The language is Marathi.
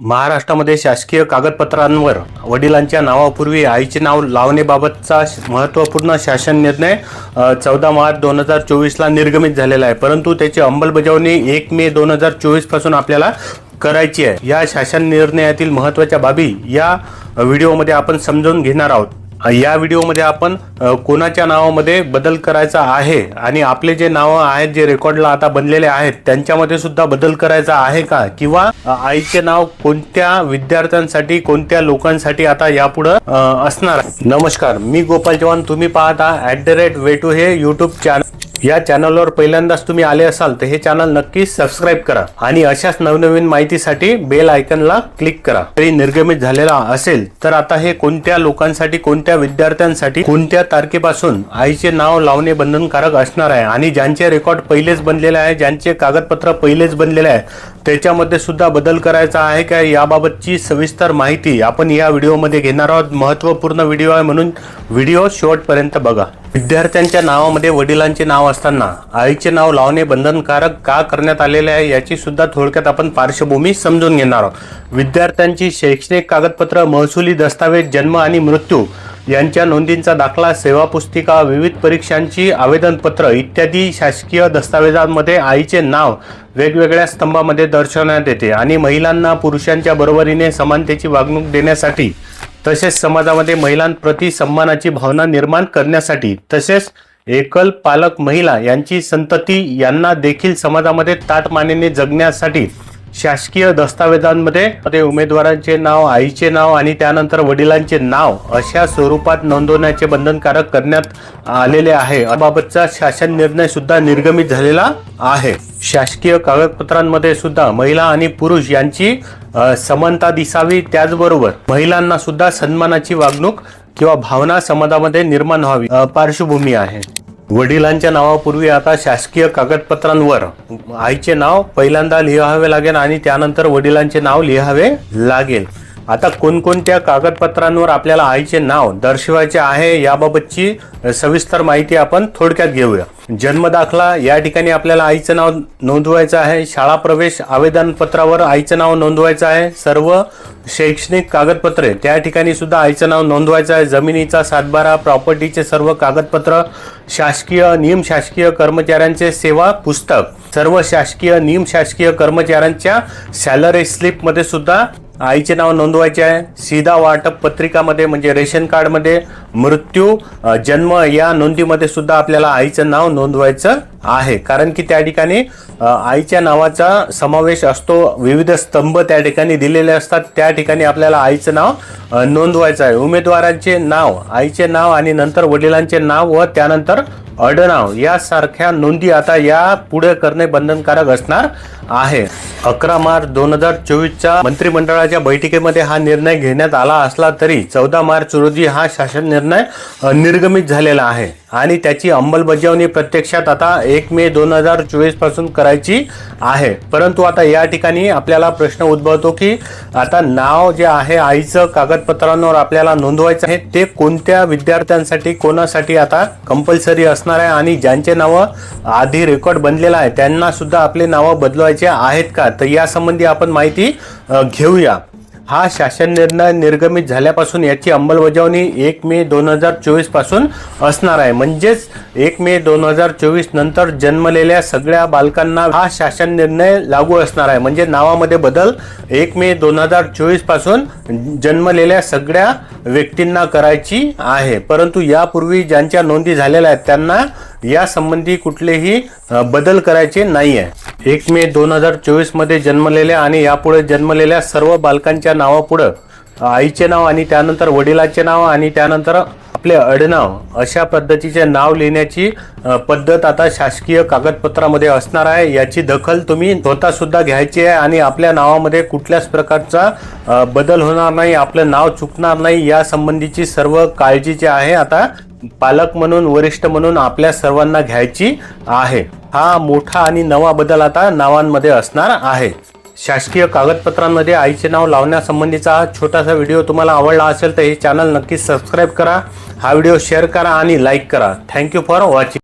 महाराष्ट्रामध्ये शासकीय कागदपत्रांवर वडिलांच्या नावापूर्वी आईचे नाव लावण्याबाबतचा महत्त्वपूर्ण शासन निर्णय चौदा मार्च दोन हजार चोवीसला निर्गमित झालेला आहे. परंतु त्याची अंमलबजावणी एक मे दोन हजार चोवीसपासून आपल्याला करायची आहे. या शासन निर्णयातील महत्त्वाच्या बाबी या व्हिडिओमध्ये आपण समजून घेणार आहोत. या व्हिडिओमध्ये आपण कोणाच्या नावामध्ये बदल करायचा आहे आणि आपले जे नावं आहेत जे रेकॉर्डला आता बनलेले आहेत त्यांच्यामध्ये सुद्धा बदल करायचा आहे का? किंवा आईचे नाव कोणत्या विद्यार्थ्यांसाठी कोणत्या लोकांसाठी आता यापुढं असणार आहे? नमस्कार मी गोपाल चव्हाण. तुम्ही पाहता ॲट द रेट वेटू हे यूट्यूब चॅनल या चॅनलवर पहिल्यांदाच तुम्ही आले असाल तर हे चॅनल नक्की सबस्क्राईब करा आणि अशाच नवनवीन माहितीसाठी बेल आयकनला क्लिक करा. तरी निर्गमित झालेला असेल तर आता हे कोणत्या लोकांसाठी कोणत्या विद्यार्थ्यांसाठी कोणत्या तारखेपासून आईचे नाव लावणे बंधनकारक असणार आहे आणि ज्यांचे रेकॉर्ड पहिलेच बनलेले आहे ज्यांचे कागदपत्र पहिलेच बनलेले आहे त्याच्यामध्ये सुद्धा बदल करायचा आहे का? याबाबतची सविस्तर माहिती आपण या व्हिडिओमध्ये घेणार आहोत. महत्त्वपूर्ण व्हिडिओ आहे म्हणून व्हिडिओ शेवटपर्यंत बघा. विद्यार्थ्यांच्या नावामध्ये वडिलांचे नाव असताना आईचे नाव लावणे बंधनकारक का करण्यात आलेले आहे याची सुद्धा थोडक्यात आपण पार्श्वभूमी समजून घेणार आहोत. विद्यार्थ्यांची शैक्षणिक कागदपत्र महसुली दस्तावेज जन्म आणि मृत्यू यांच्या नोंदींचा दाखला सेवा पुस्तिका विविध परीक्षांची आवेदनपत्र इत्यादी शासकीय दस्तावेजांमध्ये आईचे नाव वेगवेगळ्या स्तंभामध्ये दर्शवण्यात येते आणि महिलांना पुरुषांच्या बरोबरीने समानतेची वागणूक देण्यासाठी तसेच समाजामध्ये महिलांप्रती सन्मानाची भावना निर्माण करण्यासाठी तसेच एकल पालक महिला यांची संतती यांना देखील समाजामध्ये ताटमानेने जगण्यासाठी शासकीय दस्तावेजांमध्ये ते उमेदवारांचे नाव आईचे नाव आणि त्यानंतर वडिलांचे नाव अशा स्वरूपात नोंदवण्याचे बंधनकारक करण्यात आलेले आहे. याबाबतचा शासन निर्णय सुद्धा निर्गमित झालेला आहे. शासकीय कागदपत्रांमध्ये सुद्धा महिला आणि पुरुष यांची समानता दिसावी त्याचबरोबर महिलांना सुद्धा सन्मानाची वागणूक किंवा भावना समाजामध्ये निर्माण व्हावी पार्श्वभूमी आहे. वडिलांच्या नावापूर्वी आता शासकीय कागदपत्रांवर आईचे नाव पहिल्यांदा लिहावे लागेल आणि त्यानंतर वडिलांचे नाव लिहावे लागेल. आता कोणकोणत्या कागदपत्रांवर आपल्याला आईचे नाव दर्शवायचे आहे याबाबतची सविस्तर माहिती आपण थोडक्यात घेऊया. जन्म दाखला या ठिकाणी आपल्याला आईचं नाव नोंदवायचं आहे. शाळा प्रवेश आवेदनपत्रावर आईचं नाव नोंदवायचं आहे. सर्व शैक्षणिक कागदपत्रे त्या ठिकाणी सुद्धा आईचं नाव नोंदवायचं आहे. जमिनीचा सातबारा प्रॉपर्टीचे सर्व कागदपत्र शासकीय निमशासकीय कर्मचाऱ्यांचे सेवा पुस्तक. सर्व शासकीय निमशासकीय कर्मचाऱ्यांच्या सॅलरी स्लिपमध्ये सुद्धा आईचे नाव नोंदवायचे आहे. सीधा वाटप पत्रिकामध्ये म्हणजे रेशन कार्डमध्ये मृत्यू जन्म या नोंदीमध्ये सुद्धा आपल्याला आईचं नाव नोंदवायचं आहे. कारण की त्या ठिकाणी आईच्या नावाचा समावेश असतो. विविध स्तंभ त्या ठिकाणी दिलेले असतात. त्या ठिकाणी आपल्याला आईचं नाव नोंदवायचं आहे. उमेदवारांचे नाव आईचे नाव आणि नंतर वडिलांचे नाव व त्यानंतर अडनाव यासारख्या नोंदी आता या पुढे करणे बंधनकारक असणार आहे. अकरा मार्च दोन हजार चोवीसच्या मंत्रिमंडळाच्या बैठकीमध्ये हा निर्णय घेण्यात आला असला तरी चौदा मार्च रोजी हा शासन निर्णय निर्गमित झालेला आहे. आणि त्याची अंमलबजावणी प्रत्यक्षात आता एक मे दोन हजार चोवीसपासून करायची आहे. परंतु आता या ठिकाणी आपल्याला प्रश्न उद्भवतो की आता नाव जे आहे आईचं कागदपत्रांवर आपल्याला नोंदवायचं आहे ते कोणत्या विद्यार्थ्यांसाठी कोणासाठी आता कंपल्सरी असणार आहे आणि ज्यांचे नावं आधी रेकॉर्ड बनलेलं आहे त्यांना सुद्धा आपले नावं बदलवायचे आहेत का? तर यासंबंधी आपण माहिती घेऊया. हा शासन निर्णय निर्गमित झाल्यापासून याची अंमलबजावणी एक मे दोन हजार चोवीसपासून असणार आहे. म्हणजेच एक मे दोन हजार चोवीस नंतर जन्मलेल्या सगळ्या बालकांना हा शासन निर्णय लागू असणार आहे. म्हणजे नावामध्ये बदल एक मे दोन हजार चोवीसपासून जन्मलेल्या सगळ्या व्यक्तींना करायची आहे. परंतु यापूर्वी ज्यांच्या नोंदी झालेल्या आहेत त्यांना यासंबंधी कुठलेही बदल करायचे नाही आहे एक मे दोन हजार चोवीसमध्ये जन्मलेल्या आणि यापुढे जन्मलेल्या सर्व बालकांच्या नावापुढं आईचे नाव आणि त्यानंतर वडिलाचे नाव आणि त्यानंतर आपले अडनाव अशा पद्धतीचे नाव लिहिण्याची पद्धत आता शासकीय कागदपत्रामध्ये असणार आहे. याची दखल तुम्ही स्वतः सुद्धा घ्यायची आहे आणि आपल्या नावामध्ये कुठल्याच प्रकारचा बदल होणार नाही आपलं नाव चुकणार नाही या संबंधीची सर्व काळजी जी आहे आता पालक म्हणून वरिष्ठ म्हणून आपल्या सर्वांना घ्यायची आहे. हा मोठा आणि नवा बदल आता नावांमध्ये असणार आहे. शासकीय कागदपत्रांमध्ये आईचे नाव लावण्यासंबंधीचा हा छोटासा व्हिडिओ तुम्हाला आवडला असेल तर हे चॅनल नक्की सबस्क्राईब करा. हा व्हिडिओ शेअर करा आणि लाईक करा. Thank you for watching